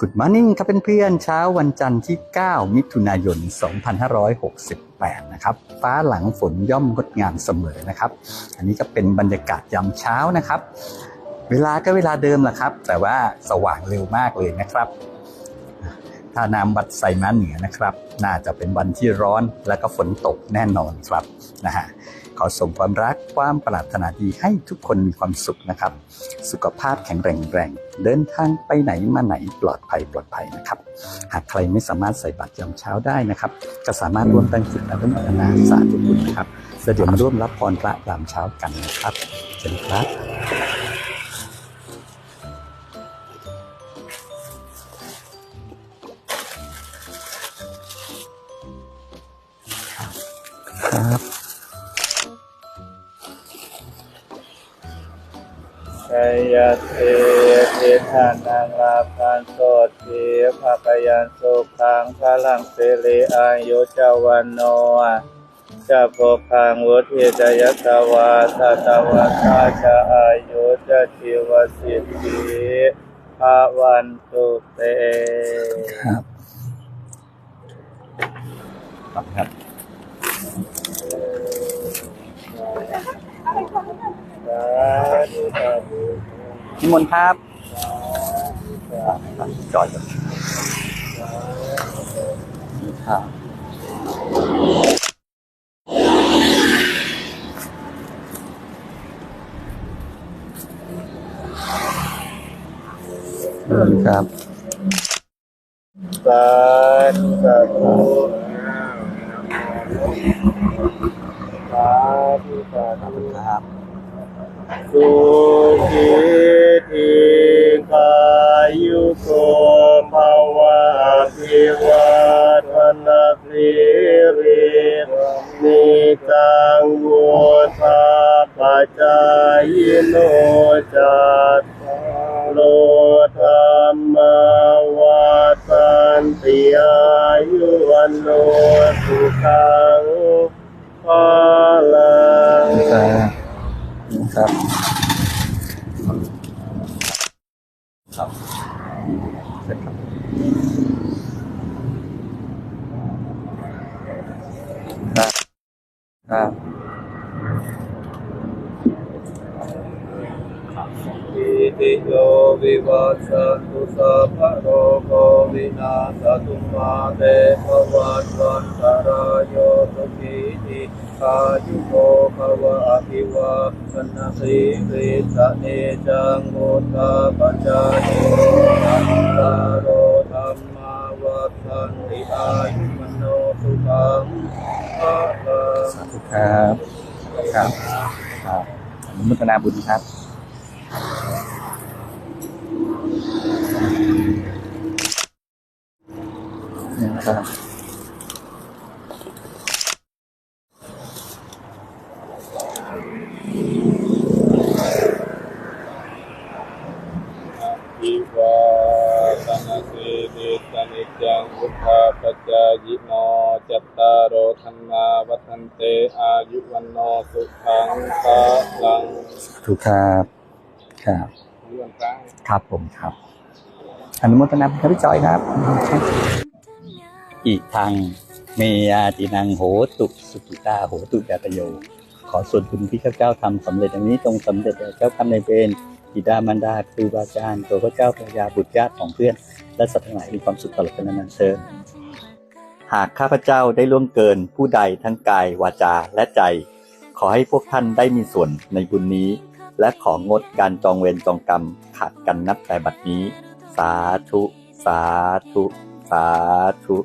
Good Morning ครับเพื่อนๆเช้าวันจันทร์ที่ 9 มิถุนายน 2568 นะครับ ฟ้าหลังฝนย่อมงดงามเสมอนะครับ อันนี้ก็เป็นบรรยากาศยามเช้านะครับ เวลาก็เวลาเดิมแหละครับ แต่ว่าสว่างเร็วมากเลยนะครับถ้าน้ำวัดไซม้าเหนือนะครับ น่าจะเป็นวันที่ร้อนและก็ฝนตกแน่นอนครับนะฮะ ขอส่งความรักความปรารถนาดีให้ทุกคนมีความสุขนะครับ สุขภาพแข็งแรงแรงเดินทางไปไหนมาไหนปลอดภัยปลอดภัยนะครับ หากใครไม่สามารถใส่บัตรยามเช้าได้นะครับ ก็สามารถร่วมตั้งจิตอนุโมทนาสาธุบุญนะครับแล้วเดี๋ยวมาร่วมรับพรพระยามเช้ากันนะครับเชิญครับครับ ชัยยเทเทธานังลาภันโสติภาพยันสุขังพลังเสรีอายุจาวันโนจะโภคังวุฒิจยตวาสัตวาสาจะอายุจะชีวสิทธิภาวันตุเตครับขอบคุณครับสาธุสาธุ นิมนต์ครับ จอดก่อนครับครับสาธุสาธุสาธุ สาธุณครับสุขีทีกายุโกภาวะพิวัตนาภิรินิจังวุธาปัจายโนจัตโลธรรมวัฏันติอายุวันโนสุขังพลังครับ ครับ ครับเสร็จครับครับอิติโยวิวัสสันตุสัพพะโรโควินาศตุมาเตภวัตวันตรายโยสุขีติ อายุโกภวะอภิวาสนาสีริสเนจังโมทาปัจจานิสัตตาโรธรรมาวัฏันติอายุมโนสุขังภะลังสาธุครับครับครับอนุโมทนาบุญครับนะครับ อิวาตนาสีนิสานิจังพุทธาปัจจายโนจัตตารโอธรรมาวัฒนเตอายุวันโนสุขังภาลังถูกครับครับเรื่องกลางครับผมครับอนุโมทนาบุญครับพี่จอยครับ อีกทางเมยาตินังโหตุสุกิตาโหตุยาตโย ขอส่วนบุญที่ข้าพเจ้าทำสำเร็จอย่างนี้จงสำเร็จเจ้ากรรมนายเวรบิดามารดาครูบาอาจารย์ตัวพระเจ้าพระยาบุตรญาติของเพื่อน และสัตว์ทั้งหลายมีความสุขตลอดกาลนานเชิญหากข้าพเจ้าได้ล่วงเกินผู้ใดทั้งกายวาจาและใจ ขอให้พวกท่านได้มีส่วนในบุญนี้ และของดการจองเวรจองกรรมขาดกันนับแต่บัดนี้ สาธุ สาธุ สาธุ